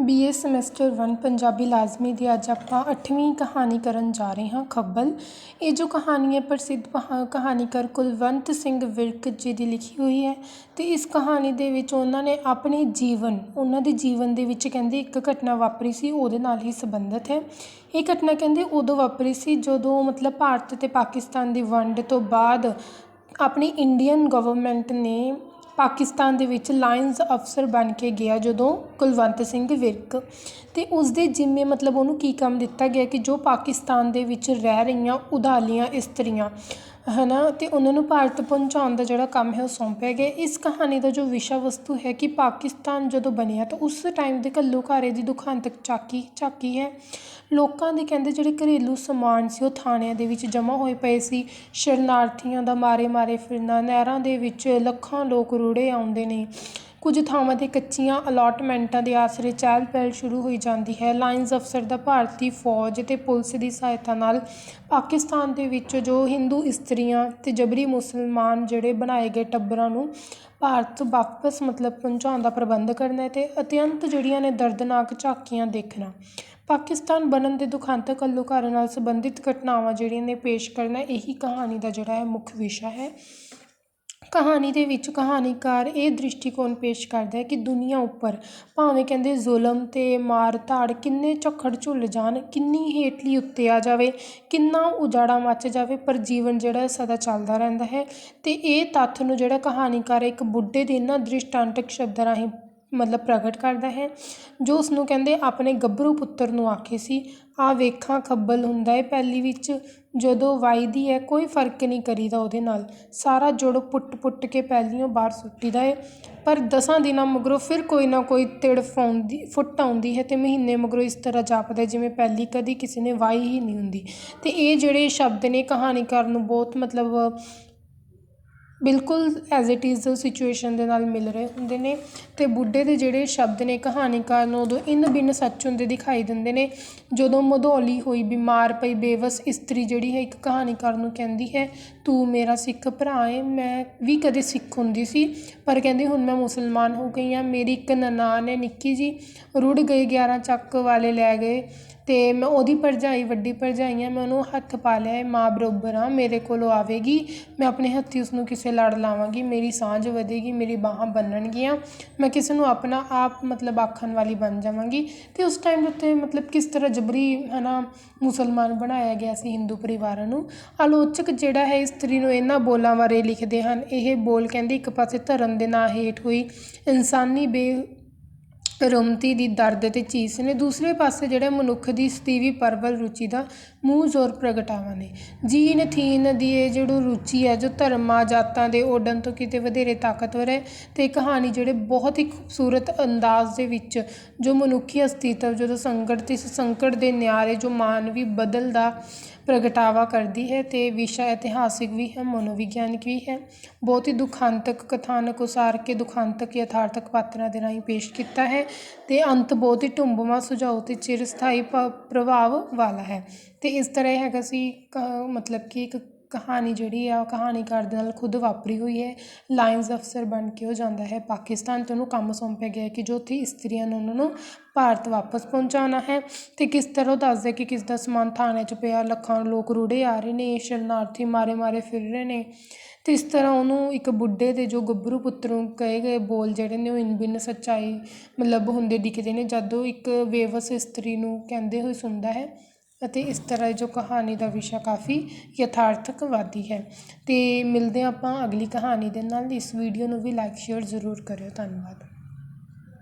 B A semester 1 Punjabi ਲਾਜ਼ਮੀ ਦੀ ਅੱਜ ਆਪਾਂ ਅੱਠਵੀਂ ਕਹਾਣੀ ਕਰਨ ਜਾ ਰਹੇ ਹਾਂ, ਖੱਬਲ। ਇਹ ਜੋ ਕਹਾਣੀ ਹੈ, ਪ੍ਰਸਿੱਧ ਕਹਾ ਕਹਾਣੀਕਾਰ ਕੁਲਵੰਤ ਸਿੰਘ ਵਿਰਕ ਜੀ ਦੀ ਲਿਖੀ ਹੋਈ ਹੈ ਅਤੇ ਇਸ ਕਹਾਣੀ ਦੇ ਵਿੱਚ ਉਹਨਾਂ ਨੇ ਆਪਣੇ ਜੀਵਨ, ਉਹਨਾਂ ਦੇ ਜੀਵਨ ਦੇ ਵਿੱਚ ਕਹਿੰਦੇ ਇੱਕ ਘਟਨਾ ਵਾਪਰੀ ਸੀ, ਉਹਦੇ ਨਾਲ ਹੀ ਸੰਬੰਧਿਤ ਹੈ। ਇਹ ਘਟਨਾ ਕਹਿੰਦੇ ਉਦੋਂ ਵਾਪਰੀ ਸੀ ਜਦੋਂ ਮਤਲਬ ਭਾਰਤ ਅਤੇ ਪਾਕਿਸਤਾਨ ਦੀ ਵੰਡ ਤੋਂ ਬਾਅਦ ਆਪਣੀ ਇੰਡੀਅਨ ਗਵਰਨਮੈਂਟ ਨੇ ਪਾਕਿਸਤਾਨ ਦੇ ਵਿੱਚ ਲਾਇਨਸ ਅਫਸਰ ਬਣ ਕੇ ਗਿਆ ਜਦੋਂ ਕੁਲਵੰਤ ਸਿੰਘ ਵਿਰਕ। ਅਤੇ ਉਸ ਦੇ ਜਿੰਮੇ ਮਤਲਬ ਉਹਨੂੰ ਕੀ ਕੰਮ ਦਿੱਤਾ ਗਿਆ ਕਿ ਜੋ ਪਾਕਿਸਤਾਨ ਦੇ ਵਿੱਚ ਰਹਿ ਰਹੀਆਂ ਉਧਾਲੀਆਂ ਇਸਤਰੀਆਂ ਹੈ ਨਾ ਅਤੇ ਉਹਨਾਂ ਨੂੰ ਭਾਰਤ ਪਹੁੰਚਾਉਣ ਦਾ ਜਿਹੜਾ ਕੰਮ ਹੈ ਉਹ ਸੌਂਪਿਆ ਗਿਆ। ਇਸ ਕਹਾਣੀ ਦਾ ਜੋ ਵਿਸ਼ਾ ਵਸਤੂ ਹੈ ਕਿ ਪਾਕਿਸਤਾਨ ਜਦੋਂ ਬਣਿਆ ਤਾਂ ਉਸ ਟਾਈਮ ਦੇ ਘੱਲੂਘਾਰੇ ਦੀ ਦੁਖਾਂਤਕ ਚਾਕੀ ਝਾਕੀ ਹੈ। ਲੋਕਾਂ ਦੇ ਕਹਿੰਦੇ ਜਿਹੜੇ ਘਰੇਲੂ ਸਮਾਨ ਸੀ, ਉਹ ਥਾਣਿਆਂ ਦੇ ਵਿੱਚ ਜਮ੍ਹਾਂ ਹੋਏ ਪਏ ਸੀ। ਸ਼ਰਨਾਰਥੀਆਂ ਦਾ ਮਾਰੇ ਮਾਰੇ ਫਿਰਨਾ, ਨਹਿਰਾਂ ਦੇ ਵਿੱਚ ਲੱਖਾਂ ਲੋਕ ਰੁੜੇ ਆਉਂਦੇ ਨੇ। ਕੁਝ ਥਾਵਾਂ 'ਤੇ ਕੱਚੀਆਂ ਅਲਾਟਮੈਂਟਾਂ ਦੇ ਆਸਰੇ ਚਹਿਲ ਪਹਿਲ ਸ਼ੁਰੂ ਹੋਈ ਜਾਂਦੀ ਹੈ। ਲਾਈਨਜ਼ ਅਫਸਰ ਦਾ ਭਾਰਤੀ ਫੌਜ ਅਤੇ ਪੁਲਿਸ ਦੀ ਸਹਾਇਤਾ ਨਾਲ ਪਾਕਿਸਤਾਨ ਦੇ ਵਿੱਚ ਜੋ ਹਿੰਦੂ ਇਸਤਰੀਆਂ ਅਤੇ ਜਬਰੀ ਮੁਸਲਮਾਨ ਜਿਹੜੇ ਬਣਾਏ ਗਏ ਟੱਬਰਾਂ ਨੂੰ ਭਾਰਤ ਵਾਪਸ ਮਤਲਬ ਪਹੁੰਚਾਉਣ ਦਾ ਪ੍ਰਬੰਧ ਕਰਨਾ ਅਤੇ ਅਤਿਅੰਤ ਜਿਹੜੀਆਂ ਨੇ ਦਰਦਨਾਕ ਝਾਕੀਆਂ ਦੇਖਣਾ। ਪਾਕਿਸਤਾਨ ਬਣਨ ਦੇ ਦੁਖਾਂਤਕ ਘੱਲੂਘਾਰੇ ਨਾਲ ਸੰਬੰਧਿਤ ਘਟਨਾਵਾਂ ਜਿਹੜੀਆਂ ਨੇ ਪੇਸ਼ ਕਰਨਾ ਇਹੀ ਕਹਾਣੀ ਦਾ ਜਿਹੜਾ ਹੈ ਮੁੱਖ ਵਿਸ਼ਾ ਹੈ। ਕਹਾਣੀ ਦੇ ਵਿੱਚ ਕਹਾਣੀਕਾਰ ਇਹ ਦ੍ਰਿਸ਼ਟੀਕੋਣ ਪੇਸ਼ ਕਰਦਾ ਹੈ ਕਿ ਦੁਨੀਆ ਉੱਪਰ ਭਾਵੇਂ ਕਹਿੰਦੇ ਜ਼ੁਲਮ ਅਤੇ ਮਾਰ ਧਾੜ ਕਿੰਨੇ ਝੱਖੜ ਝੁੱਲ ਜਾਣ, ਕਿੰਨੀ ਹੇਠਲੀ ਉੱਤੇ ਆ ਜਾਵੇ, ਕਿੰਨਾ ਉਜਾੜਾ ਮੱਚ ਜਾਵੇ, ਪਰ ਜੀਵਨ ਜਿਹੜਾ ਸਦਾ ਚੱਲਦਾ ਰਹਿੰਦਾ ਹੈ। ਅਤੇ ਇਹ ਤੱਥ ਨੂੰ ਜਿਹੜਾ ਕਹਾਣੀਕਾਰ ਇੱਕ ਬੁੱਢੇ ਦੇ ਇਹਨਾਂ ਦ੍ਰਿਸ਼ਟਾਂਤਕ ਸ਼ਬਦਾਂ ਰਾਹੀਂ ਮਤਲਬ ਪ੍ਰਗਟ ਕਰਦਾ ਹੈ, ਜੋ ਉਸ ਨੂੰ ਕਹਿੰਦੇ ਆਪਣੇ ਗੱਭਰੂ ਪੁੱਤਰ ਨੂੰ ਆਖੇ ਸੀ, ਆ ਵੇਖਾਂ ਖੱਬਲ ਹੁੰਦਾ ਹੈ ਪਹਿਲੀ ਵਿੱਚ, ਜਦੋਂ ਵਾਈਦੀ ਹੈ ਕੋਈ ਫ਼ਰਕ ਨਹੀਂ ਕਰੀਦਾ ਉਹਦੇ ਨਾਲ। ਸਾਰਾ ਜੁੜ ਪੁੱਟ ਪੁੱਟ ਕੇ ਪਹਿਲੀਆਂ ਬਾਹਰ ਸੁੱਟੀਦਾ ਏ। ਪਰ ਦਸਾਂ ਦਿਨਾਂ ਮਗਰੋਂ ਫਿਰ ਕੋਈ ਨਾ ਕੋਈ ਤਿੜਫ ਆਉਂਦੀ ਫੁੱਟ ਆਉਂਦੀ ਹੈ ਅਤੇ ਮਹੀਨੇ ਮਗਰੋਂ ਇਸ ਤਰ੍ਹਾਂ ਜਾਪਦਾ ਜਿਵੇਂ ਪਹਿਲੀ ਕਦੀ ਕਿਸੇ ਨੇ ਵਾਈ ਹੀ ਨਹੀਂ ਹੁੰਦੀ। ਅਤੇ ਇਹ ਜਿਹੜੇ ਸ਼ਬਦ ਨੇ ਕਹਾਣੀਕਾਰ ਨੂੰ ਬਹੁਤ ਮਤਲਬ ਬਿਲਕੁਲ ਐਜ਼ ਇਟ ਇਜ਼ ਸਿਚੁਏਸ਼ਨ ਦੇ ਨਾਲ ਮਿਲ ਰਹੇ ਹੁੰਦੇ ਨੇ ਅਤੇ ਬੁੱਢੇ ਦੇ ਜਿਹੜੇ ਸ਼ਬਦ ਨੇ, ਕਹਾਣੀਕਾਰ ਨੂੰ, ਉਦੋਂ ਇੰਨ ਬਿੰਨ ਸੱਚ ਹੁੰਦੇ ਦਿਖਾਈ ਦਿੰਦੇ ਨੇ। ਜਦੋਂ ਮਧੌਲੀ ਹੋਈ, ਬਿਮਾਰ ਪਈ, ਬੇਵਸ ਇਸਤਰੀ ਜਿਹੜੀ ਹੈ ਇੱਕ ਕਹਾਣੀਕਾਰ ਨੂੰ ਕਹਿੰਦੀ ਹੈ, ਤੂੰ ਮੇਰਾ ਸਿੱਖ ਭਰਾ ਹੈ ਮੈਂ ਵੀ ਕਦੇ ਸਿੱਖ ਹੁੰਦੀ ਸੀ, ਪਰ ਕਹਿੰਦੀ ਹੁਣ ਮੈਂ ਮੁਸਲਮਾਨ ਹੋ ਗਈ ਹਾਂ ਮੇਰੀ ਇੱਕ ਨਨਾਣ ਹੈ ਨਿੱਕੀ ਜੀ, ਰੁੜ ਗਏ 11 ਚੱਕ ਵਾਲੇ ਲੈ ਗਏ ਅਤੇ ਮੈਂ ਉਹਦੀ ਭਰਜਾਈ, ਵੱਡੀ ਭਰਜਾਈ ਹਾਂ ਮੈਂ ਉਹਨੂੰ ਹੱਥ ਪਾ ਲਿਆ ਹੈ ਮਾਂ ਬਰਾਬਰ ਹਾਂ ਮੇਰੇ ਕੋਲ ਆਵੇਗੀ, ਮੈਂ ਆਪਣੇ ਹੱਥੀਂ ਉਸਨੂੰ ਕਿਸੇ ਲੜ ਲਾਵਾਂਗੀ, ਮੇਰੀ ਸਾਂਝ ਵਧੇਗੀ, ਮੇਰੀ ਬਾਹਾਂ ਬੰਨਣਗੀਆਂ, ਮੈਂ ਕਿਸੇ ਨੂੰ ਆਪਣਾ ਆਪ ਮਤਲਬ ਆਖਣ ਵਾਲੀ ਬਣ ਜਾਵਾਂਗੀ। ਅਤੇ ਉਸ ਟਾਈਮ ਦੇ ਉੱਤੇ ਮਤਲਬ ਕਿਸ ਤਰ੍ਹਾਂ ਜਬਰੀ ਹੈ ਨਾ ਮੁਸਲਮਾਨ ਬਣਾਇਆ ਗਿਆ ਸੀ ਹਿੰਦੂ ਪਰਿਵਾਰਾਂ ਨੂੰ, ਆਲੋਚਕ ਜਿਹੜਾ ਹੈ ਇਸਤਰੀ ਨੂੰ ਇਹਨਾਂ ਬੋਲਾਂ ਬਾਰੇ ਲਿਖਦੇ ਹਨ। ਇਹ ਬੋਲ ਕਹਿੰਦੇ ਇੱਕ ਪਾਸੇ ਧਰਮ ਦੇ ਨਾਂ ਹੇਠ ਹੋਈ, ਇਨਸਾਨੀ ਬੇ ਰੁਮਤੀ ਦੀ ਦਰਦ ਅਤੇ ਚੀਸ ਨੇ। ਦੂਸਰੇ ਪਾਸੇ ਜਿਹੜਾ ਮਨੁੱਖ ਦੀ ਸਤੀਵੀ ਪਰਵਲ ਰੁਚੀ ਦਾ ਮੂੰਹ ਜ਼ੋਰ ਪ੍ਰਗਟਾਵਾ ਨੇ। ਜੀਨ ਥੀਨ ਦੀ ਇਹ ਜਿਹੜੀ ਰੁਚੀ ਹੈ, ਜੋ ਧਰਮਾਂ, ਜਾਤਾਂ ਦੇ ਓਡਨ ਤੋਂ ਕਿਤੇ ਵਧੇਰੇ ਤਾਕਤਵਰ ਹੈ ਅਤੇ ਕਹਾਣੀ ਜਿਹੜੇ ਬਹੁਤ ਹੀ ਖੂਬਸੂਰਤ ਅੰਦਾਜ਼ ਦੇ ਵਿੱਚ ਜੋ ਮਨੁੱਖੀ ਅਸਤਿਤਵ, ਜਦੋਂ ਸੰਕਟ ਤੇ ਸੰਕਟ ਦੇ ਨਿਆਰੇ, ਜੋ ਮਾਨਵੀ ਬਦਲ ਦਾ ਪ੍ਰਗਟਾਵਾ ਕਰਦੀ ਹੈ ਅਤੇ ਵਿਸ਼ਾ ਇਤਿਹਾਸਿਕ ਵੀ ਹੈ, ਮਨੋਵਿਗਿਆਨਿਕ ਵੀ ਹੈ, ਬਹੁਤ ਹੀ ਦੁਖਾਂਤਕ ਕਥਾਨਕ ਉਸਾਰ ਕੇ ਦੁਖਾਂਤਕ ਯਥਾਰਥਕ ਪਾਤਰਾਂ ਦੇ ਰਾਹੀਂ ਪੇਸ਼ ਕੀਤਾ ਹੈ। ਅਤੇ ਅੰਤ ਬਹੁਤ ਹੀ ਢੁੰਬਵਾਂ ਸੁਝਾਉ ਅਤੇ ਚਿਰਸਥਾਈ ਪ, ਪ੍ਰਭਾਵ ਵਾਲਾ ਹੈ। ਅਤੇ ਇਸ ਤਰ੍ਹਾਂ ਇਹ ਹੈਗਾ ਸੀ, ਕ, ਮਤਲਬ ਕਿ ਇੱਕ ਕਹਾਣੀ ਜਿਹੜੀ ਆ, ਉਹ ਕਹਾਣੀਕਾਰ ਦੇ ਨਾਲ ਖੁਦ ਵਾਪਰੀ ਹੋਈ ਹੈ। ਲਾਇਨਸ ਅਫਸਰ ਬਣ ਕੇ ਉਹ ਜਾਂਦਾ ਹੈ ਪਾਕਿਸਤਾਨ ਅਤੇ ਉਹਨੂੰ ਕੰਮ ਸੌਂਪਿਆ ਗਿਆ ਕਿ ਜੋ ਉੱਥੇ ਇਸਤਰੀਆਂ ਨੂੰ ਉਹਨਾਂ ਨੂੰ ਭਾਰਤ ਵਾਪਸ ਪਹੁੰਚਾਉਣਾ ਹੈ। ਅਤੇ ਕਿਸ ਤਰ੍ਹਾਂ ਉਹ ਦੱਸਦਾ ਕਿ ਕਿਸ ਦਾ ਸਮਾਨ ਥਾਣੇ 'ਚ ਪਿਆ, ਲੱਖਾਂ ਲੋਕ ਰੁੜੇ ਆ ਰਹੇ ਨੇ, ਸ਼ਰਨਾਰਥੀ ਮਾਰੇ ਮਾਰੇ ਫਿਰ ਰਹੇ ਨੇ। ਅਤੇ ਇਸ ਤਰ੍ਹਾਂ ਉਹਨੂੰ ਇੱਕ ਬੁੱਢੇ ਦੇ ਜੋ ਗੱਭਰੂ ਪੁੱਤਰ ਨੂੰ ਕਹੇ ਗਏ ਬੋਲ ਜਿਹੜੇ ਨੇ, ਉਹ ਇਨ ਬਿਨ ਸੱਚਾਈ ਮਤਲਬ ਹੁੰਦੇ ਦਿਖਦੇ ਨੇ। ਜਦੋਂ ਇੱਕ ਬੇਵਸ ਇਸਤਰੀ ਨੂੰ ਕਹਿੰਦੇ ਹੋਏ ਸੁਣਦਾ ਹੈ ਅਤੇ ਇਸ ਤਰ੍ਹਾਂ ਜੋ ਕਹਾਣੀ ਦਾ ਵਿਸ਼ਾ ਕਾਫੀ ਯਥਾਰਥਕਵਾਦੀ ਹੈ। ਅਤੇ ਮਿਲਦੇ ਹਾਂ ਆਪਾਂ ਅਗਲੀ ਕਹਾਣੀ ਦੇ ਨਾਲ। ਇਸ ਵੀਡੀਓ ਨੂੰ ਵੀ ਲਾਈਕ ਸ਼ੇਅਰ ਜ਼ਰੂਰ ਕਰਿਓ। ਧੰਨਵਾਦ।